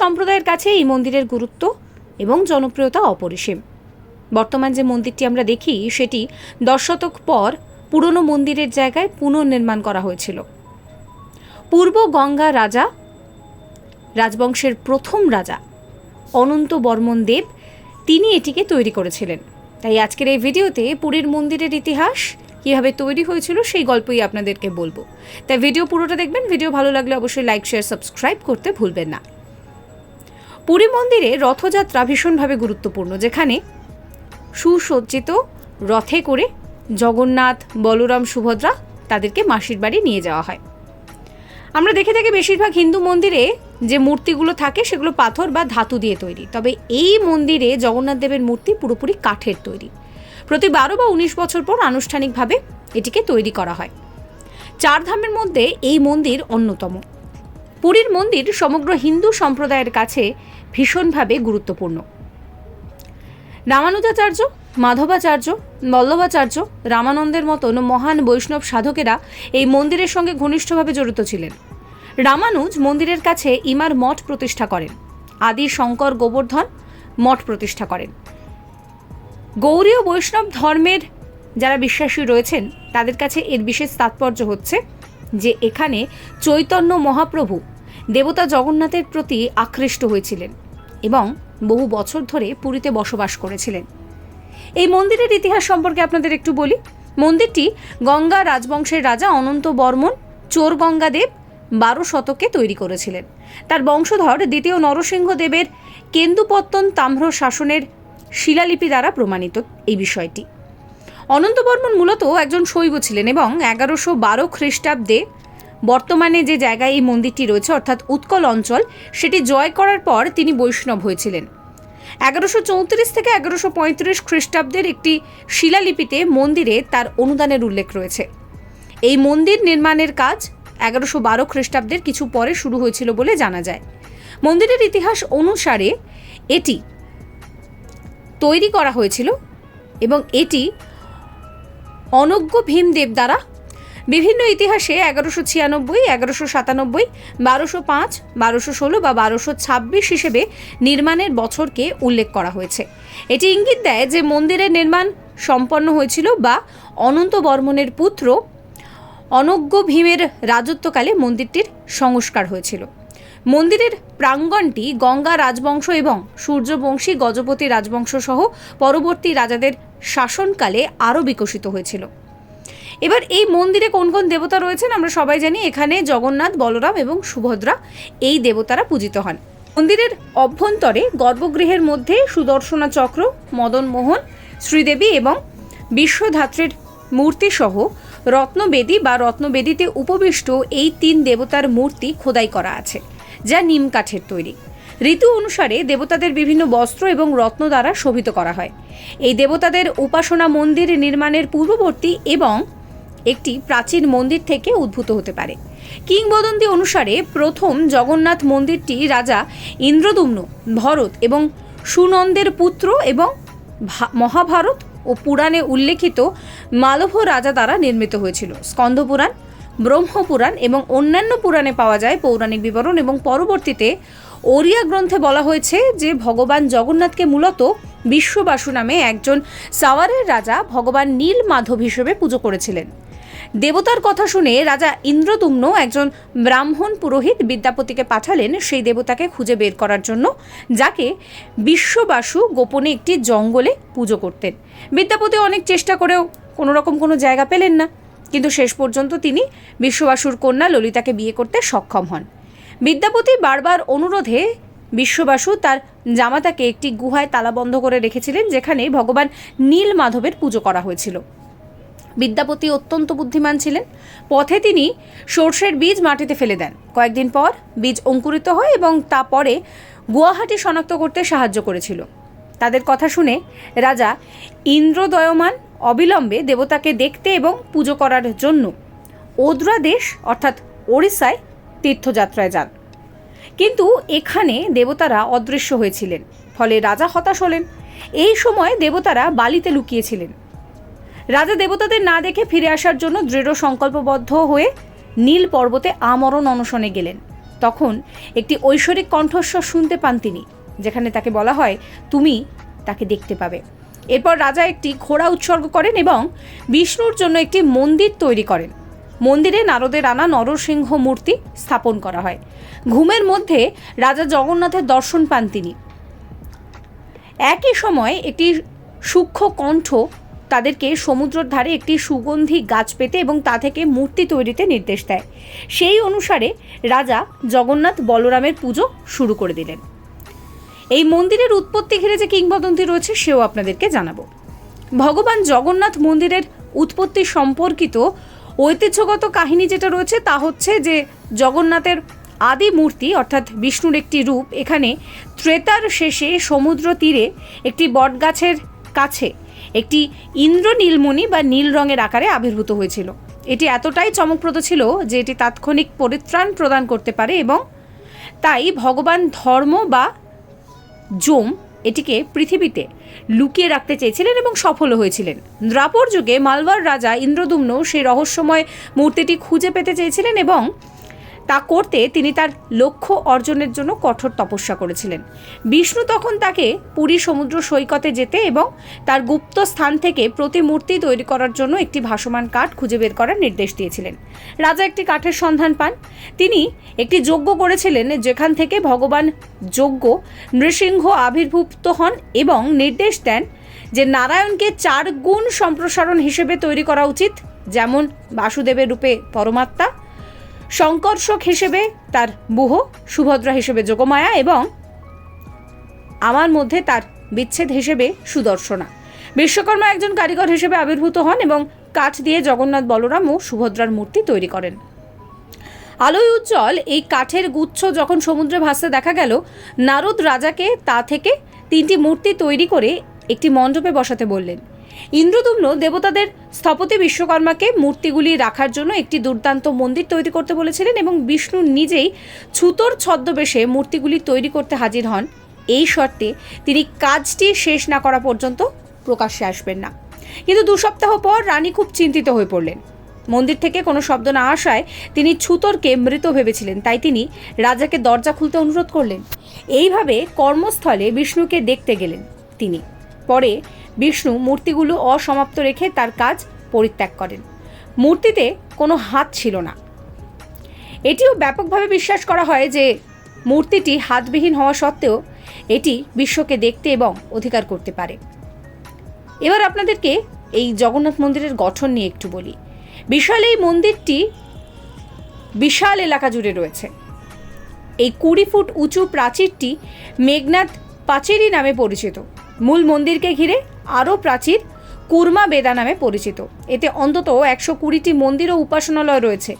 সম্প্রদায়ের কাছে এই মন্দিরের গুরুত্ব এবং জনপ্রিয়তা অপরিসীম। বর্তমান যে মন্দিরটি আমরা দেখি, সেটি দশ শতক পর পুরনো মন্দিরের জায়গায় পুনর্নির্মাণ করা হয়েছিল। পূর্ব গঙ্গা রাজা, রাজবংশের প্রথম রাজা অনন্ত বর্মন দেব, তিনি এটিকে তৈরি করেছিলেন। তাই আজকের এই ভিডিওতে পুরীর মন্দিরের ইতিহাস, কীভাবে তৈরি হয়েছিল, সেই গল্পই আপনাদেরকে বলব। তাই ভিডিও পুরোটা দেখবেন, ভিডিও ভালো লাগলে অবশ্যই লাইক শেয়ার সাবস্ক্রাইব করতে ভুলবেন না। পুরী মন্দিরে রথযাত্রা ভীষণভাবে গুরুত্বপূর্ণ, যেখানে সুসজ্জিত রথে করে জগন্নাথ, বলরাম, সুভদ্রা তাদেরকে মাসির বাড়ি নিয়ে যাওয়া হয়। আমরা দেখে থাকি বেশিরভাগ হিন্দু মন্দিরে যে মূর্তিগুলো থাকে সেগুলো পাথর বা ধাতু দিয়ে তৈরি। তবে এই মন্দিরে জগন্নাথ দেবের মূর্তি পুরোপুরি কাঠের তৈরি। প্রতি বারো বা উনিশ বছর পর আনুষ্ঠানিকভাবে এটিকে তৈরি করা হয়। চার ধামের মধ্যে এই মন্দির অন্যতম। পুরীর মন্দির সমগ্র হিন্দু সম্প্রদায়ের কাছে ভীষণভাবে গুরুত্বপূর্ণ। রামানুজাচার্য, মাধবাচার্য মল্লভাচার্য রামানন্দের মতন মহান বৈষ্ণব সাধকেরা এই মন্দিরের সঙ্গে ঘনিষ্ঠভাবে জড়িত ছিলেন। রামানুজ মন্দিরের কাছে ইমার মঠ প্রতিষ্ঠা করেন। আদি শঙ্কর গোবর্ধন মঠ প্রতিষ্ঠা করেন। গৌরীয় বৈষ্ণব ধর্মের যারা বিশ্বাসী রয়েছেন, তাদের কাছে এর বিশেষ তাৎপর্য হচ্ছে যে এখানে চৈতন্য মহাপ্রভু দেবতা জগন্নাথের প্রতি আকৃষ্ট হয়েছিলেন এবং বহু বছর ধরে পুরীতে বসবাস করেছিলেন। এই মন্দিরের ইতিহাস সম্পর্কে আপনাদের একটু বলি। মন্দিরটি গঙ্গা রাজবংশের রাজা অনন্ত বর্মন চোর গঙ্গাদেব বারো শতকে তৈরি করেছিলেন। তার বংশধর দ্বিতীয় নরসিংহ দেবের কেন্দুপত্তন তাম্র শাসনের শিলালিপি দ্বারা প্রমাণিত এই বিষয়টি। অনন্ত বর্মন মূলত একজন শৈব ছিলেন এবং এগারোশো বারো খ্রিস্টাব্দে বর্তমানে যে জায়গায় এই মন্দিরটি রয়েছে, অর্থাৎ উৎকল অঞ্চল, সেটি জয় করার পর তিনি বৈষ্ণব হয়েছিলেন। এগারোশো চৌত্রিশ থেকে এগারোশো পঁয়ত্রিশ খ্রিস্টাব্দের একটি শিলালিপিতে মন্দিরে তার অনুদানের উল্লেখ রয়েছে। এই মন্দির নির্মাণের কাজ এগারোশো বারো খ্রিস্টাব্দের কিছু পরে শুরু হয়েছিল বলে জানা যায়। মন্দিরের ইতিহাস অনুসারে এটি তৈরি করা হয়েছিল এবং এটি অনজ্ঞ ভীমদেব দ্বারা বিভিন্ন ইতিহাসে এগারোশো ছিয়ানব্বই, এগারোশো সাতানব্বই, বারোশো পাঁচ, বারোশো ষোলো বা বারোশো ছাব্বিশ হিসেবে নির্মাণের বছরকে উল্লেখ করা হয়েছে। এটি ইঙ্গিত দেয় যে মন্দিরের নির্মাণ সম্পন্ন হয়েছিল বা অনন্ত বর্মনের পুত্র অনজ্ঞ ভীমের রাজত্বকালে মন্দিরটির সংস্কার হয়েছিল। মন্দিরের প্রাঙ্গণটি গঙ্গা রাজবংশ এবং সূর্যবংশী গজপতি রাজবংশ সহ পরবর্তী রাজাদের শাসনকালে আরও বিকশিত হয়েছিল। এবার এই মন্দিরে কোন কোন দেবতা রয়েছেন আমরা সবাই জানি। এখানে জগন্নাথ, বলরাম এবং সুভদ্রা এই দেবতারা পূজিত হন। মন্দিরের অভ্যন্তরে গর্ভগৃহের মধ্যে সুদর্শনা চক্র, মদন মোহন, শ্রীদেবী এবং বিশ্বধাত্রীর মূর্তিসহ রত্নবেদী বা রত্নবেদীতে উপবিষ্ট এই তিন দেবতার মূর্তি খোদাই করা আছে, যা নিম কাঠের তৈরি। ঋতু অনুসারে দেবতাদের বিভিন্ন বস্ত্র এবং রত্ন দ্বারা শোভিত করা হয়। এই দেবতাদের উপাসনা মন্দির নির্মাণের পূর্ববর্তী এবং একটি প্রাচীন মন্দির থেকে উদ্ভূত হতে পারে। কিংবদন্তি অনুসারে প্রথম জগন্নাথ মন্দিরটি রাজা ইন্দ্রদুম্ন, ভরত এবং সুনন্দের পুত্র এবং মহাভারত ও পুরাণে উল্লেখিত মালভ রাজা দ্বারা নির্মিত হয়েছিল। স্কন্দপুরাণ ব্রহ্মপুরাণ এবং অন্যান্য পুরাণে পাওয়া যায় পৌরাণিক বিবরণ এবং পরবর্তীতে ওরিয়া গ্রন্থে বলা হয়েছে যে ভগবান জগন্নাথকে মূলত বিশ্ববাসু নামে একজন সাওয়ারের রাজা ভগবান নীল মাধব হিসেবে পুজো করেছিলেন। দেবতার কথা শুনে রাজা ইন্দ্রদুম্ন একজন ব্রাহ্মণ পুরোহিত বিদ্যাপতিকে পাঠালেন সেই দেবতাকে খুঁজে বের করার জন্য, যাকে বিশ্ববাসু গোপনে একটি জঙ্গলে পুজো করতেন। বিদ্যাপতি অনেক চেষ্টা করেও কোনো রকম কোনো জায়গা পেলেন না, কিন্তু শেষ পর্যন্ত তিনি বিশ্ববাসুর কন্যা ললিতাকে বিয়ে করতে সক্ষম হন। বিদ্যাপতি বারবার অনুরোধে বিশ্ববাসু তার জামাতাকে একটি গুহায় তালাবন্ধ করে রেখেছিলেন, যেখানে ভগবান নীল মাধবের পুজো করা হয়েছিল। বিদ্যাপতি অত্যন্ত বুদ্ধিমান ছিলেন। পথে তিনি সর্ষের বীজ মাটিতে ফেলে দেন। কয়েকদিন পর বীজ অঙ্কুরিত হয় এবং তা পরে গুয়াহাটি শনাক্ত করতে সাহায্য করেছিল। তাদের কথা শুনে রাজা ইন্দ্রদয়মান অবিলম্বে দেবতাকে দেখতে এবং পুজো করার জন্য ওদ্রা দেশ, অর্থাৎ ওড়িশায় তীর্থযাত্রায় যান। কিন্তু এখানে দেবতারা অদৃশ্য হয়েছিলেন, ফলে রাজা হতাশ হলেন। এই সময় দেবতারা বালিতে লুকিয়েছিলেন। রাজা দেবতাদের না দেখে ফিরে আসার জন্য দৃঢ় সংকল্পবদ্ধ হয়ে নীল পর্বতে আমরণ অনশনে গেলেন। তখন একটি ঐশ্বরিক কণ্ঠস্বর শুনতে পান তিনি, যেখানে তাকে বলা হয়, তুমি তাকে দেখতে পাবে। এরপর রাজা একটি ঘোড়া উৎসর্গ করেন এবং বিষ্ণুর জন্য একটি মন্দির তৈরি করেন। মন্দিরে নারদের আনা নরসিংহ মূর্তি স্থাপন করা হয়। ঘুমের মধ্যে রাজা জগন্নাথের দর্শন পান তিনি। একই সময় একটি সূক্ষ্ম কণ্ঠ তাদেরকে সমুদ্রের ধারে একটি সুগন্ধি গাছ পেতে এবং তা থেকে মূর্তি তৈরিতে নির্দেশ দেয়। সেই অনুসারে রাজা জগন্নাথ বলরামের পুজো শুরু করে দিলেন। এই মন্দিরের উৎপত্তি ঘিরে যে কিংবদন্তি রয়েছে, সেও আপনাদেরকে জানাব। ভগবান জগন্নাথ মন্দিরের উৎপত্তি সম্পর্কিত ঐতিহ্যগত কাহিনী যেটা রয়েছে, তা হচ্ছে যে জগন্নাথের আদি মূর্তি, অর্থাৎ বিষ্ণুর একটি রূপ, এখানে ত্রেতার শেষে সমুদ্র তীরে একটি বটগাছের কাছে একটি ইন্দ্র নীলমণি বা নীল রঙের আকারে আবির্ভূত হয়েছিল। এটি এতটাই চমকপ্রদ ছিল যে এটি তাৎক্ষণিক পরিত্রাণ প্রদান করতে পারে এবং তাই ভগবান ধর্ম বা জোম এটিকে পৃথিবীতে লুকিয়ে রাখতে চেয়েছিলেন এবং সফলও হয়েছিলেন। দ্রাপর যুগে মালবার রাজা ইন্দ্রদুম্ন সেই রহস্যময় মূর্তিটি খুঁজে পেতে চেয়েছিলেন এবং তা করতে তিনি তার লক্ষ্য অর্জনের জন্য কঠোর তপস্যা করেছিলেন। বিষ্ণু তখন তাকে পুরী সমুদ্র সৈকতে যেতে এবং তার গুপ্ত স্থান থেকে প্রতিমূর্তি তৈরি করার জন্য একটি ভাসমান কাঠ খুঁজে বের করার নির্দেশ দিয়েছিলেন। রাজা একটি কাঠের সন্ধান পান। তিনি একটি যজ্ঞ করেছিলেন, যেখান থেকে ভগবান যজ্ঞ নৃসিংহ আবির্ভূত হন এবং নির্দেশ দেন যে নারায়ণকে চার গুণ সম্প্রসারণ হিসেবে তৈরি করা উচিত, যেমন বাসুদেবের রূপে পরমাত্মা সংকর্ষক হিসেবে তার বুহ, সুভদ্রা হিসেবে যোগমায়া এবং আমার মধ্যে তার বিচ্ছেদ হিসেবে সুদর্শনা। বিশ্বকর্মা একজন কারিগর হিসেবে আবির্ভূত হন এবং কাঠ দিয়ে জগন্নাথ বলরাম ও সুভদ্রার মূর্তি তৈরি করেন। আলোয় উজ্জ্বল এই কাঠের গুচ্ছ যখন সমুদ্রে ভাসতে দেখা গেল, নারদ রাজাকে তা থেকে তিনটি মূর্তি তৈরি করে একটি মণ্ডপে বসাতে বললেন। ইন্দ্রদুম্ন দেবতাদের স্থপতি বিশ্বকর্মাকে মূর্তিগুলি রাখার জন্য একটি দুর্দান্ত মন্দির তৈরি করতে বলেছিলেন এবং বিষ্ণু নিজেই ছুতোর ছদ্মবেশে মূর্তিগুলি তৈরি করতে হাজির হন। এই শর্তে তিনি কাজটি শেষ না করা পর্যন্ত প্রকাশ্যে আসবেন না। কিন্তু দু সপ্তাহ পর রানী খুব চিন্তিত হয়ে পড়লেন। মন্দির থেকে কোনো শব্দ না আসায় তিনি ছুতরকে মৃত ভেবেছিলেন, তাই তিনি রাজাকে দরজা খুলতে অনুরোধ করলেন। এইভাবে কর্মস্থলে বিষ্ণুকে দেখতে গেলেন তিনি। পরে বিষ্ণু মূর্তিগুলো অসমাপ্ত রেখে তার কাজ পরিত্যাগ করেন। মূর্তিতে কোনো হাত ছিল না। এটিও ব্যাপকভাবে বিশ্বাস করা হয় যে মূর্তিটি হাতবিহীন হওয়া সত্ত্বেও এটি বিশ্বকে দেখতে এবং অধিকার করতে পারে। এবার আপনাদেরকে এই জগন্নাথ মন্দিরের গঠন নিয়ে একটু বলি। বিশাল এই মন্দিরটি বিশাল এলাকা জুড়ে রয়েছে। এই কুড়ি ফুট উঁচু প্রাচীরটি মেঘনাথ পাচেরি নামে পরিচিত। মূল মন্দিরকে ঘিরে আরও প্রাচীর কুর্মা বেদা নামে পরিচিত। এতে অন্তত একশো কুড়িটি মন্দির ও উপাসনালয় রয়েছে।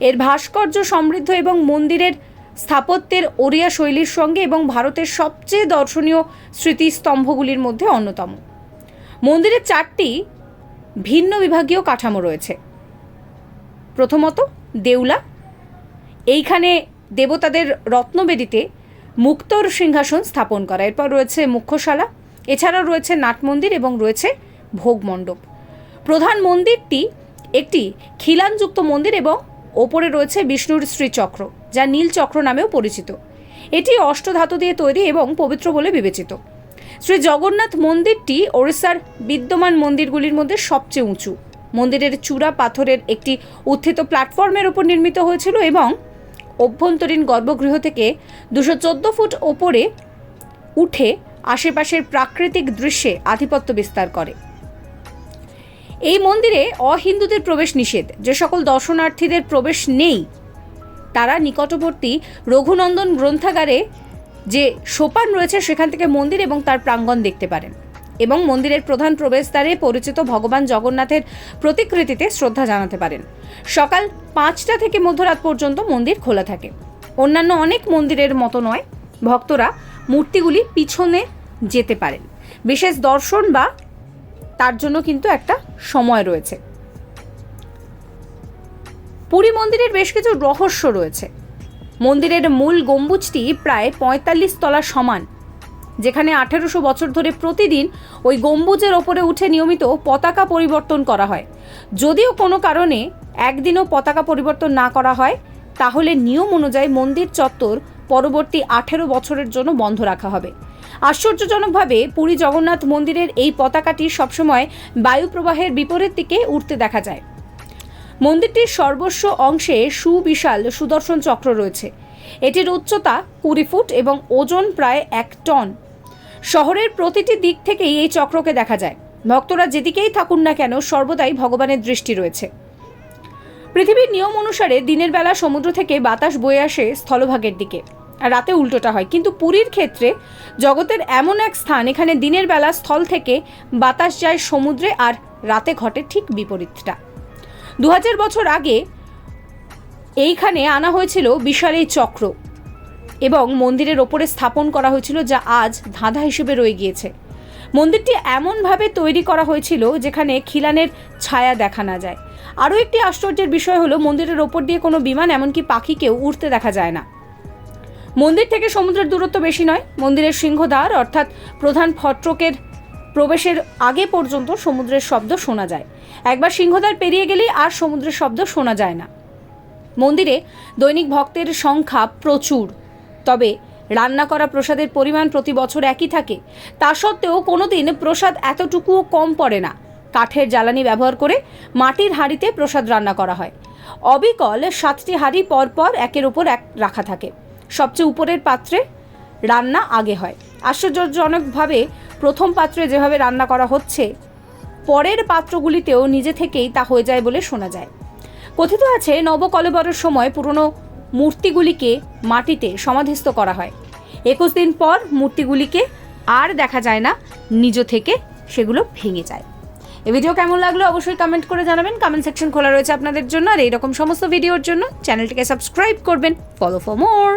এর ভাস্কর্য সমৃদ্ধ এবং মন্দিরের স্থাপত্যের ওড়িয়া শৈলীর সঙ্গে এবং ভারতের সবচেয়ে দর্শনীয় স্মৃতিস্তম্ভগুলির মধ্যে অন্যতম। মন্দিরের চারটি ভিন্ন বিভাগীয় কাঠামো রয়েছে। প্রথমত দেউলা। এইখানে দেবতাদের রত্নবেদিতে মুক্তর সিংহাসন স্থাপন করা। এরপর রয়েছে মুখ্যশালা। এছাড়াও রয়েছে নাট মন্দির এবং রয়েছে ভোগ মণ্ডপ। প্রধান মন্দিরটি একটি খিলানযুক্ত মন্দির এবং ওপরে রয়েছে বিষ্ণুর শ্রীচক্র, যা নীল চক্র নামেও পরিচিত। এটি অষ্টধাতু দিয়ে তৈরি এবং পবিত্র বলে বিবেচিত। শ্রী জগন্নাথ মন্দিরটি ওড়িশার বিদ্যমান মন্দিরগুলির মধ্যে সবচেয়ে উঁচু। মন্দিরের চূড়া পাথরের একটি উত্থিত প্ল্যাটফর্মের উপর নির্মিত হয়েছিল এবং অভ্যন্তরীণ গর্ভগৃহ থেকে দুশো ফুট ওপরে উঠে আশেপাশের প্রাকৃতিক দৃশ্যে আধিপত্য বিস্তার করে। এই মন্দিরে অহিন্দুদের প্রবেশ নিষেধ। যে সকল দর্শনার্থীদের প্রবেশ নেই, তারা নিকটবর্তী রঘুনন্দন গ্রন্থাগারে যে সোপান রয়েছে সেখান থেকে মন্দির এবং তার প্রাঙ্গণ দেখতে পারেন এবং মন্দিরের প্রধান প্রবেশদ্বারে পরিচিত ভগবান জগন্নাথের প্রতিকৃতিতে শ্রদ্ধা জানাতে পারেন। সকাল পাঁচটা থেকে মধ্যরাত পর্যন্ত মন্দির খোলা থাকে। অন্যান্য অনেক মন্দিরের মতো নয়। ভক্তরা মূর্তিগুলি পিছনে যেতে পারেন। বিশেষ দর্শন বা তার জন্য কিন্তু একটা সময় রয়েছে। পুরী মন্দিরের বেশ কিছু রহস্য রয়েছে। মন্দিরের মূল গম্বুজটি প্রায় পঁয়তাল্লিশ তলা সমান, যেখানে আঠেরোশো বছর ধরে প্রতিদিন ওই গম্বুজের ওপরে উঠে নিয়মিত পতাকা পরিবর্তন করা হয়। যদিও কোনো কারণে একদিনও পতাকা পরিবর্তন না করা হয়, তাহলে নিয়ম অনুযায়ী মন্দির চত্বর পরবর্তী আঠেরো বছরের জন্য বন্ধ রাখা হবে। আশ্চর্যজনকভাবে পুরী জগন্নাথ মন্দিরের এই পতাকাটি সবসময় বায়ু প্রবাহের বিপরীত দিকে উঠতে দেখা যায়। মন্দিরটির সর্বস্ব অংশে সুবিশাল সুদর্শন চক্র রয়েছে। এটির উচ্চতা কুড়ি ফুট এবং ওজন প্রায় এক টন। শহরের প্রতিটি দিক থেকেই এই চক্রকে দেখা যায়। ভক্তরা যেদিকেই থাকুন না কেন সর্বদাই ভগবানের দৃষ্টি রয়েছে। পৃথিবীর নিয়ম অনুসারে দিনের বেলা সমুদ্র থেকে বাতাস বয়ে আসে স্থলভাগের দিকে। রাতে উল্টোটা হয়। কিন্তু পুরীর ক্ষেত্রে জগতের এমন এক স্থান, এখানে দিনের বেলা স্থল থেকে বাতাস যায় সমুদ্রে আর রাতে ঘটে ঠিক বিপরীতটা। দু হাজার বছর আগে এইখানে আনা হয়েছিল বিশাল এই চক্র এবং মন্দিরের ওপরে স্থাপন করা হয়েছিল যা আজ ধাঁধা হিসেবে রয়ে গিয়েছে। মন্দিরটি এমনভাবে তৈরি করা হয়েছিল যেখানে খিলানের ছায়া দেখা না যায়। আরও একটি আশ্চর্যের বিষয় হলো, মন্দিরের ওপর দিয়ে কোনো বিমান, এমনকি পাখিকেও উঠতে দেখা যায় না। মন্দির থেকে সমুদ্রের দূরত্ব বেশি নয়। মন্দিরের সিংহদ্বার, অর্থাৎ প্রধান ফট্রকের প্রবেশের আগে পর্যন্ত সমুদ্রের শব্দ শোনা যায়। একবার সিংহদ্বার পেরিয়ে গেলেই আর সমুদ্রের শব্দ শোনা যায় না। মন্দিরে দৈনিক ভক্তের সংখ্যা প্রচুর। তবে রান্না করা প্রসাদের পরিমাণ প্রতি বছর একই থাকে। তা সত্ত্বেও কোনোদিন প্রসাদ এতটুকুও কম পড়ে না। কাঠের জ্বালানি ব্যবহার করে মাটির হাঁড়িতে প্রসাদ রান্না করা হয়। অবিকল সাতটি হাঁড়ি পরপর একের ওপর এক রাখা থাকে। সবচেয়ে উপরের পাত্রে রান্না আগে হয়। আশ্চর্যজনকভাবে প্রথম পাত্রে যেভাবে রান্না করা হচ্ছে, পরের পাত্রগুলিতেও নিজে থেকেই তা হয়ে যায় বলে শোনা যায়। কথিত আছে, নবকলেবরের সময় পুরনো মূর্তিগুলিকে মাটিতে সমাধিস্থ করা হয়। একুশ দিন পর মূর্তিগুলিকে আর দেখা যায় না, নিজ থেকে সেগুলো ভেঙে যায়। এই ভিডিও কেমন লাগল অবশ্যই কমেন্ট করে জানাবেন। কমেন্ট সেকশন খোলা রয়েছে আপনাদের জন্য। আর এইরকম সমস্ত ভিডিওর জন্য চ্যানেলটিকে সাবস্ক্রাইব করবেন। Follow for more